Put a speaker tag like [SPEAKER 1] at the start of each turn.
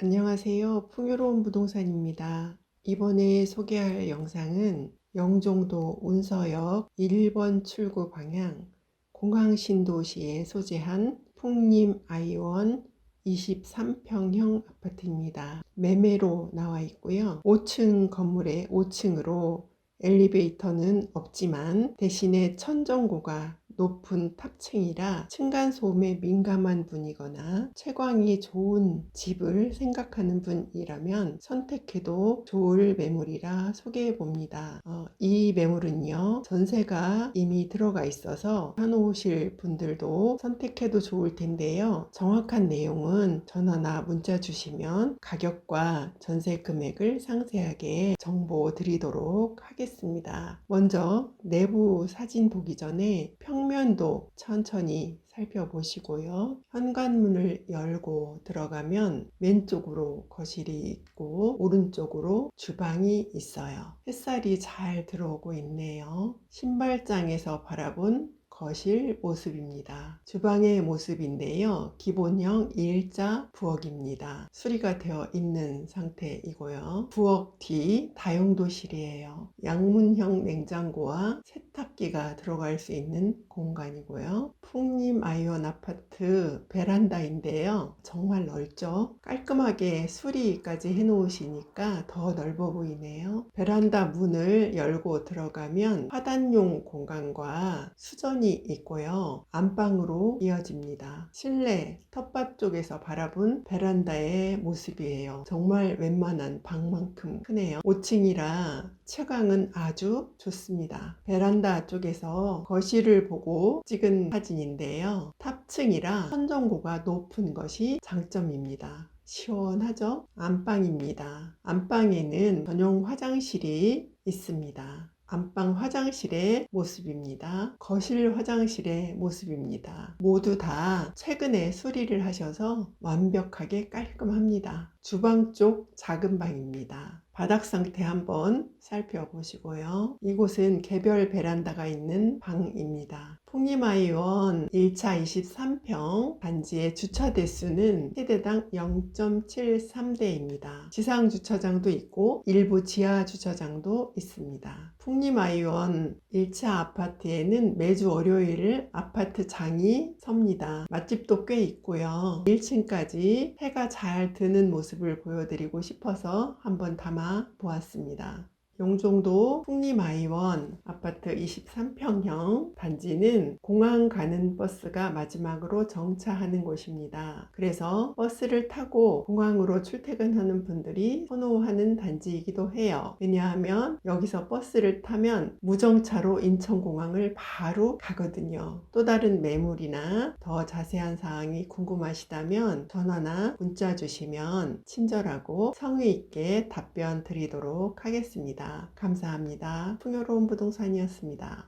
[SPEAKER 1] 안녕하세요. 풍요로운 부동산입니다. 이번에 소개할 영상은 영종도 운서역 1번 출구 방향 공항신도시에 소재한 풍림 아이원 23평형 아파트입니다. 매매로 나와 있고요. 5층 건물에 5층으로 엘리베이터는 없지만 대신에 천정고가 높은 탑층이라 층간소음에 민감한 분이거나 채광이 좋은 집을 생각하는 분이라면 선택해도 좋을 매물이라 소개해 봅니다. 어, 이 매물은요, 전세가 이미 들어가 있어서 사놓으실 분들도 선택해도 좋을 텐데요. 정확한 내용은 전화나 문자 주시면 가격과 전세 금액을 상세하게 정보 드리도록 하겠습니다. 먼저 내부 사진 보기 전에 평 면도 천천히 살펴보시고요. 현관문을 열고 들어가면 왼쪽으로 거실이 있고 오른쪽으로 주방이 있어요. 햇살이 잘 들어오고 있네요. 신발장에서 바라본 거실 모습입니다. 주방의 모습인데요. 기본형 일자 부엌입니다. 수리가 되어 있는 상태이고요. 부엌 뒤 다용도실이에요. 양문형 냉장고와 세탁기가 들어갈 수 있는 공간이고요. 풍림 아이온 아파트 베란다인데요. 정말 넓죠? 깔끔하게 수리까지 해놓으시니까 더 넓어 보이네요. 베란다 문을 열고 들어가면 화단용 공간과 수전이 있고요. 안방으로 이어집니다. 실내 텃밭 쪽에서 바라본 베란다의 모습이에요. 정말 웬만한 방만큼 크네요. 5층이라 채광은 아주 좋습니다. 베란다 쪽에서 거실을 보고 찍은 사진인데요. 탑층이라 선정고가 높은 것이 장점입니다. 시원하죠? 안방입니다. 안방에는 전용 화장실이 있습니다. 안방 화장실의 모습입니다. 거실 화장실의 모습입니다. 모두 다 최근에 수리를 하셔서 완벽하게 깔끔합니다. 주방 쪽 작은 방입니다. 바닥 상태 한번 살펴보시고요. 이곳은 개별 베란다가 있는 방입니다. 풍림아이원 1차 23평 단지의 주차 대수는 세대당 0.73대입니다. 지상 주차장도 있고 일부 지하 주차장도 있습니다. 풍림아이원 1차 아파트에는 매주 월요일 아파트 장이 섭니다. 맛집도 꽤 있고요. 1층까지 해가 잘 드는 모습을 보여드리고 싶어서 한번 담아 보았습니다. 용종도 풍림아이원 아파트 23평형 단지는 공항 가는 버스가 마지막으로 정차하는 곳입니다. 그래서 버스를 타고 공항으로 출퇴근하는 분들이 선호하는 단지이기도 해요. 왜냐하면 여기서 버스를 타면 무정차로 인천공항을 바로 가거든요. 또 다른 매물이나 더 자세한 사항이 궁금하시다면 전화나 문자 주시면 친절하고 성의 있게 답변 드리도록 하겠습 니다. 감사합니다. 풍요로운 부동산이었습니다.